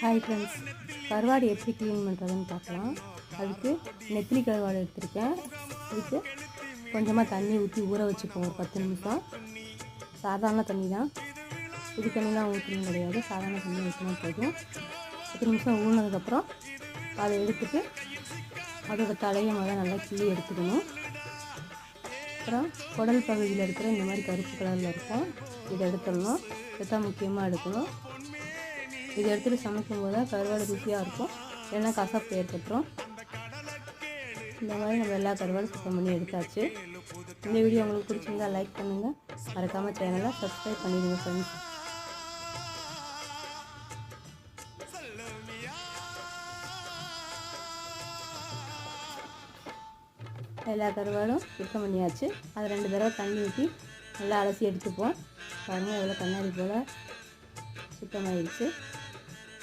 Hi friends கருவாடு எப்படி clean பண்ணுறதுன்னு பார்க்கலாம். அதுக்கு நெத்திலி கருவாடு எடுத்திருக்கேன். இதுக்கு கொஞ்சமாக தண்ணி ஊற்றி ஊற வச்சுப்போம். ஒரு பத்து நிமிஷம். சாதாரண தண்ணி தான் புது தண்ணிலாம் ஊற்றணும் கிடையாது. சாதாரண தண்ணி ஊற்றினா போதும். பத்து நிமிஷம் ஊறினதுக்கப்புறம் அதை எடுத்துட்டு அதோடய தலையை முதல்ல நல்லா கிள்ளி எடுத்துக்கணும். அப்புறம் குடல் பகுதியில் இருக்கிற இந்த மாதிரி கருப்பு கலரில் இருக்கும். இதை எடுத்துடணும். இதுதான் முக்கியமாக எடுக்கணும். இதை எடுத்துகிட்டு சமைக்கும் போது கருவாடு ருசியாக இருக்கும். இல்லைன்னா கசப்பு ஏற்பட்டுரும். இந்த மாதிரி நம்ம எல்லா கருவாடும் சுத்தம் பண்ணி எடுத்தாச்சு. இந்த வீடியோ உங்களுக்கு பிடிச்சிருந்தா லைக் பண்ணுங்கள் மறக்காமல் சேனலை சப்ஸ்கிரைப் பண்ணிடுங்க ஃப்ரெண்ட்ஸ் எல்லா கருவாடும் சுத்தம் பண்ணியாச்சு. அதை ரெண்டு தடவை தண்ணி ஊற்றி நல்லா அலசி எடுத்துப்போம். பாருங்கள் எவ்வளோ கண்ணாடி போல் சுத்தமாகிடுச்சு